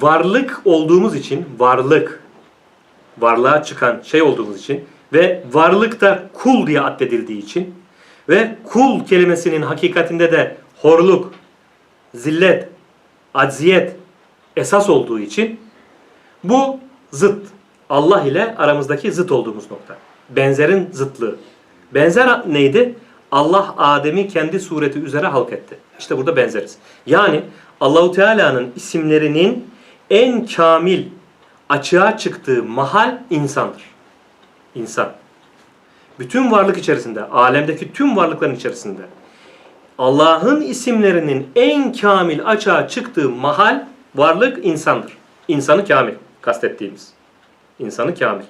varlık olduğumuz için, varlık, varlığa çıkan şey olduğumuz için ve varlıkta kul diye addedildiği için ve kul kelimesinin hakikatinde de horluk, zillet, acziyet esas olduğu için bu zıt. Allah ile aramızdaki zıt olduğumuz nokta. Benzerin zıtlığı. Benzer neydi? Allah Adem'i kendi sureti üzere halk etti. İşte burada benzeriz. Yani Allahu Teala'nın isimlerinin en kamil açığa çıktığı mahal insandır. İnsan. Bütün varlık içerisinde, alemdeki tüm varlıkların içerisinde Allah'ın isimlerinin en kamil açığa çıktığı mahal varlık insandır. İnsanı kamil kastettiğimiz. İnsanı kamil.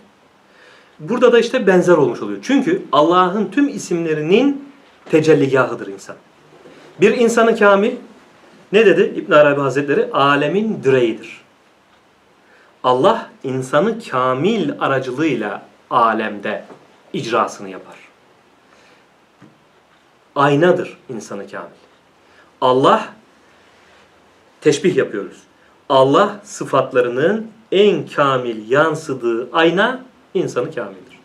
Burada da işte benzer olmuş oluyor. Çünkü Allah'ın tüm isimlerinin tecelligahıdır insan. Bir insanı kamil ne dedi İbn Arabi Hazretleri? Alemin direğidir. Allah insanı kamil aracılığıyla alemde icrasını yapar. Aynadır insanı kamil. Allah teşbih yapıyoruz. Allah sıfatlarının en kamil yansıdığı ayna insanı kamildir.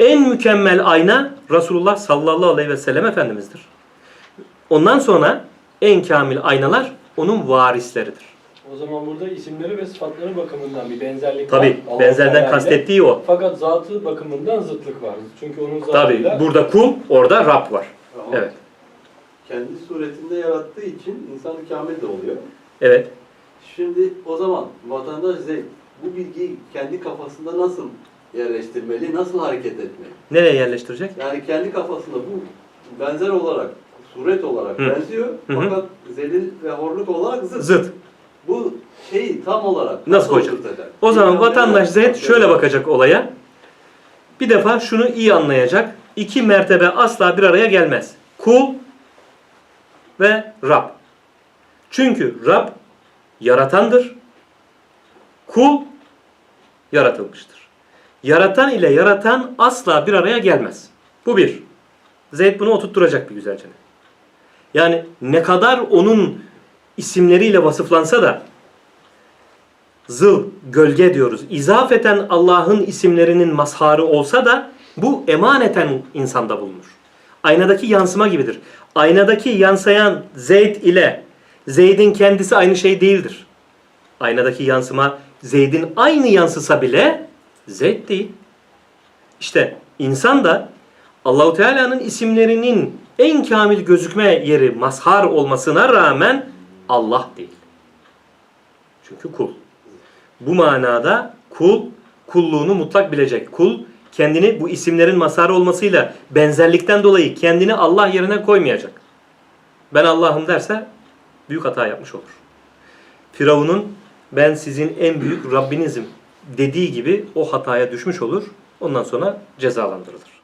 En mükemmel ayna Resulullah sallallahu aleyhi ve sellem Efendimiz'dir. Ondan sonra en kamil aynalar onun varisleridir. O zaman burada isimleri ve sıfatları bakımından bir benzerlik Tabi var. Allah benzerden kastettiği o. Fakat zatı bakımından zıtlık var. Çünkü onun Tabi zatıyla burada kul, orada Rab var. Ama Evet. Kendi suretinde yarattığı için insan kamil de oluyor. Evet. Şimdi o zaman vatandaş Zeyd bu bilgiyi kendi kafasında nasıl yerleştirmeli, nasıl hareket etmeli? Nereye yerleştirecek? Yani kendi kafasında bu benzer olarak, suret olarak Hı. benziyor Hı hı. fakat zelil ve horluk olarak zıt. Zıt. Bu şeyi tam olarak Nasıl koyacak? O zaman vatandaş Zeyd şöyle bakacak olaya. Bir defa şunu iyi anlayacak. İki mertebe asla bir araya gelmez. Kul ve Rab. Çünkü Rab yaratandır. Kul yaratılmıştır. Yaratan ile yaratan asla bir araya gelmez. Bu bir. Zeyd bunu oturtturacak bir güzelce. Yani ne kadar onun isimleriyle vasıflansa da zıl, gölge diyoruz. İzafeten Allah'ın isimlerinin mazharı olsa da bu emaneten insanda bulunur. Aynadaki yansıma gibidir. Aynadaki yansıyan Zeyd ile Zeyd'in kendisi aynı şey değildir. Aynadaki yansıma Zeyd'in aynı yansısa bile Zeyd değil. İşte insan da Allahu Teala'nın isimlerinin en kamil gözükme yeri mazhar olmasına rağmen Allah değil. Çünkü kul. Bu manada kul kulluğunu mutlak bilecek. Kul kendini bu isimlerin mazharı olmasıyla benzerlikten dolayı kendini Allah yerine koymayacak. Ben Allah'ım derse büyük hata yapmış olur. Firavun'un ben sizin en büyük Rabbinizim dediği gibi o hataya düşmüş olur. Ondan sonra cezalandırılır.